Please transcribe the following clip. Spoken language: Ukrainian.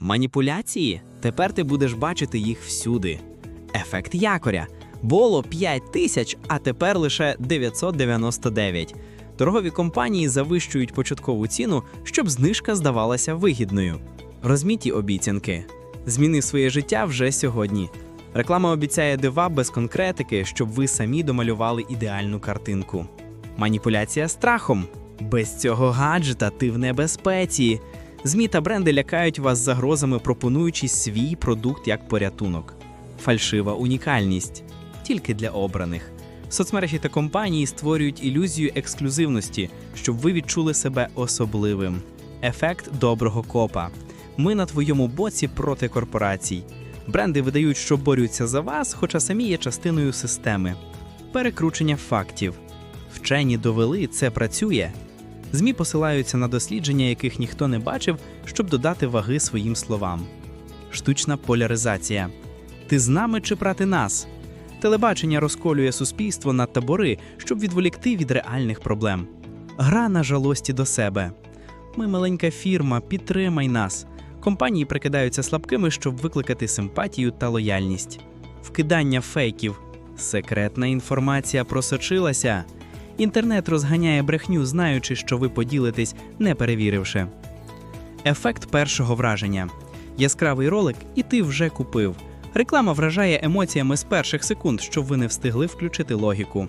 Маніпуляції? Тепер ти будеш бачити їх всюди. Ефект якоря. Було 5 тисяч, а тепер лише 999. Торгові компанії завищують початкову ціну, щоб знижка здавалася вигідною. Розміті обіцянки. Зміни своє життя вже сьогодні. Реклама обіцяє дива без конкретики, щоб ви самі домалювали ідеальну картинку. Маніпуляція страхом. Без цього гаджета ти в небезпеці. ЗМІ та бренди лякають вас загрозами, пропонуючи свій продукт як порятунок. Фальшива унікальність тільки для обраних. Соцмережі та компанії створюють ілюзію ексклюзивності, щоб ви відчули себе особливим. Ефект доброго копа. Ми на твоєму боці проти корпорацій. Бренди видають, що борються за вас, хоча самі є частиною системи. Перекручення фактів. Вчені довели, це працює. ЗМІ посилаються на дослідження, яких ніхто не бачив, щоб додати ваги своїм словам. Штучна поляризація. Ти з нами чи проти нас? Телебачення розколює суспільство на табори, щоб відволікти від реальних проблем. Гра на жалості до себе. Ми маленька фірма, підтримай нас. Компанії прикидаються слабкими, щоб викликати симпатію та лояльність. Вкидання фейків. Секретна інформація просочилася. Інтернет розганяє брехню, знаючи, що ви поділитесь, не перевіривши. Ефект першого враження. Яскравий ролик, і ти вже купив. Реклама вражає емоціями з перших секунд, щоб ви не встигли включити логіку.